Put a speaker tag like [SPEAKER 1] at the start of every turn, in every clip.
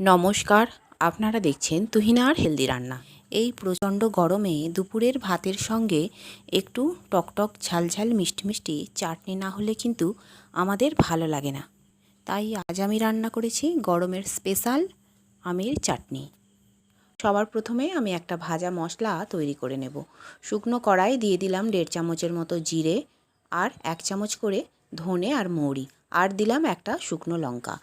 [SPEAKER 1] নমস্কার, আপনারা দেখছেন তুহিনার হেলদি রান্না। এই প্রচণ্ড গরমে দুপুরের ভাতের সঙ্গে একটু টকটক, ঝালঝাল মিষ্টি মিষ্টি চাটনি না হলে কিন্তু আমাদের ভালো লাগে না। তাই আজ আমি রান্না করেছি গরমের স্পেশাল আমের চাটনি। সবার প্রথমে আমি একটা ভাজা মশলা তৈরি করে নেব। শুকনো কড়াই দিয়ে দিলাম দেড় চামচের মতো জিরে আর এক চামচ করে ধনে আর মৌরি। আর দিলাম একটা শুকনো লঙ্কা।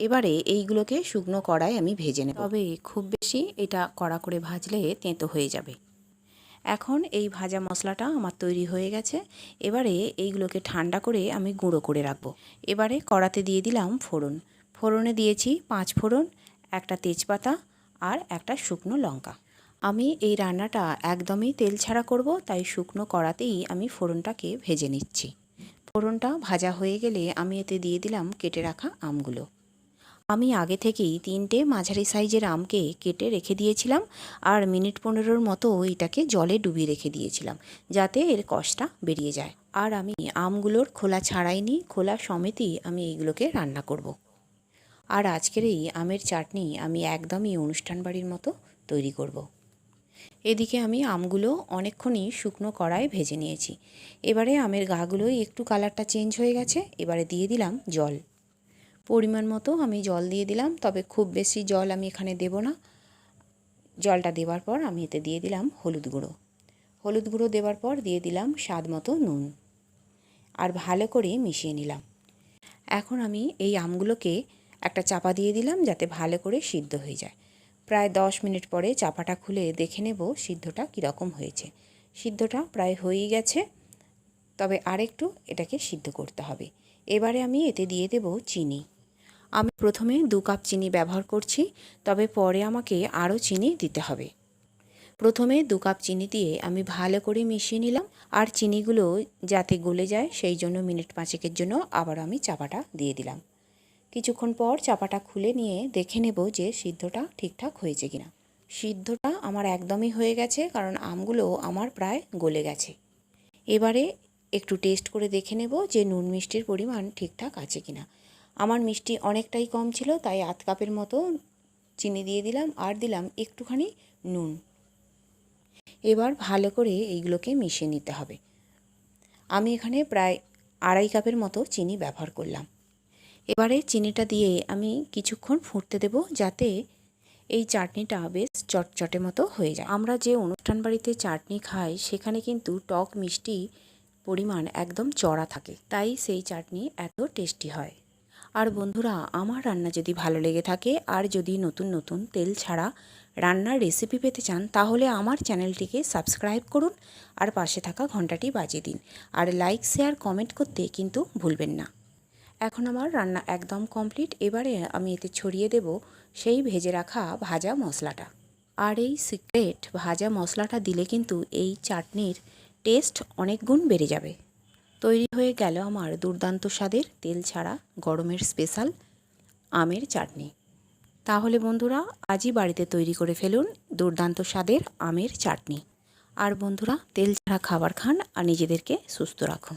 [SPEAKER 1] এবারে এইগুলোকে শুকনো কড়াই আমি ভেজে নেব। তবে খুব বেশি এটা কড়া করে ভাজলে তেঁতো হয়ে যাবে। এখন এই ভাজা মশলাটা আমার তৈরি হয়ে গেছে। এবারে এইগুলোকে ঠান্ডা করে আমি গুঁড়ো করে রাখব। এবারে কড়াতে দিয়ে দিলাম ফোড়ন। ফোড়নে দিয়েছি পাঁচ ফোড়ন, একটা তেজপাতা আর একটা শুকনো লঙ্কা। আমি এই রান্নাটা একদমই তেল ছাড়া করব, তাই শুকনো কড়াতেই আমি ফোড়নটাকে ভেজে নিচ্ছি। ফোড়নটা ভাজা হয়ে গেলে আমি এতে দিয়ে দিলাম কেটে রাখা আমগুলো আমি আগে থেকেই তিনটে মাঝারি সাইজের আমকে কেটে রেখে দিয়েছিলাম আর মিনিট পনেরোর মতো এটাকে জলে ডুবিয়ে রেখে দিয়েছিলাম যাতে এর কষটা বেরিয়ে যায় আর আমি আমগুলোর খোলা ছাড়াইনি, খোলা সমেতই আমি এইগুলোকে রান্না করব। আর আজকের এই আমের চাটনি আমি একদমই অনুষ্ঠান বাড়ির মতো তৈরি করব। এদিকে আমি আমগুলো অনেকক্ষণই শুকনো কড়ায় ভেজে নিয়েছি। এবারে আমের গাগুলোই একটু কালারটা চেঞ্জ হয়ে গেছে, এবারে দিয়ে দিলাম জল। পরিমাণ মতো আমি জল দিয়ে দিলাম, তবে খুব বেশি জল আমি এখানে দেব না। জলটা দেওয়ার পর আমি এতে দিয়ে দিলাম হলুদ গুঁড়ো। হলুদ গুঁড়ো দেওয়ার পর দিয়ে দিলাম স্বাদ মতো নুন। আর ভালো করে মিশিয়ে নিলাম। এখন আমি এই আমগুলোকে একটা চাপা দিয়ে দিলাম যাতে ভালো করে সিদ্ধ হয়ে যায়। প্রায় দশ মিনিট পরে চাপাটা খুলে দেখে নেব সিদ্ধটা কীরকম হয়েছে। সিদ্ধটা প্রায় হয়েই গেছে, তবে আরেকটু এটাকে সিদ্ধ করতে হবে। এবারে আমি এতে দিয়ে দেব চিনি। আমি প্রথমে দু কাপ চিনি ব্যবহার করছি, তবে পরে আমাকে আরও চিনি দিতে হবে। প্রথমে দু কাপ চিনি দিয়ে আমি ভালো করে মিশিয়ে নিলাম, আর চিনিগুলো যাতে গলে যায় সেই জন্য মিনিট পাঁচেকের জন্য আবার আমি চাপাটা দিয়ে দিলাম। কিছুক্ষণ পর চাপাটা খুলে নিয়ে দেখে নেব যে সিদ্ধটা ঠিকঠাক হয়েছে কিনা। সিদ্ধটা আমার একদমই হয়ে গেছে, কারণ আমগুলো আমার প্রায় গলে গেছে। এবারে একটু টেস্ট করে দেখে নেব যে নুন মিষ্টির পরিমাণ ঠিকঠাক আছে কিনা। আমার মিষ্টি অনেকটাই কম ছিল, তাই আধ কাপের মতো চিনি দিয়ে দিলাম আর দিলাম একটুখানি নুন। এবার ভালো করে এইগুলোকে মিশিয়ে নিতে হবে। আমি এখানে প্রায় আড়াই কাপের মতো চিনি ব্যবহার করলাম। এবারে চিনিটা দিয়ে আমি কিছুক্ষণ ফুটতে দেব যাতে এই চাটনিটা বেশ চটচটে মতো হয়ে যায়। আমরা যে অনুষ্ঠান বাড়িতে চাটনি খাই, সেখানে কিন্তু টক মিষ্টি পরিমাণ একদম চড়া থাকে। তাই সেই চাটনি এত টেস্টি হয়। আর বন্ধুরা, আমার রান্না যদি ভালো লেগে থাকে আর যদি নতুন নতুন তেল ছাড়া রান্নার রেসিপি পেতে চান, তাহলে আমার চ্যানেলটিকে সাবস্ক্রাইব করুন আর পাশে থাকা ঘন্টাটি বাজিয়ে দিন। আর লাইক, শেয়ার, কমেন্ট করতে কিন্তু ভুলবেন না। এখন আমার রান্না একদম কমপ্লিট। এবারে আমি এতে ছড়িয়ে দেব সেই ভেজে রাখা ভাজা মশলাটা। আর এই সিক্রেট ভাজা মশলাটা দিলে কিন্তু এই চাটনির টেস্ট অনেক গুণ বেড়ে যাবে। তৈরি হয়ে গেল আমার দুর্দান্ত স্বাদের তেল ছাড়া গরমের স্পেশাল আমের চাটনি। তাহলে বন্ধুরা, আজই বাড়িতে তৈরি করে ফেলুন দুর্দান্ত স্বাদের আমের চাটনি। আর বন্ধুরা, তেল ছাড়া খাবার খান আর নিজেদেরকে সুস্থ রাখুন।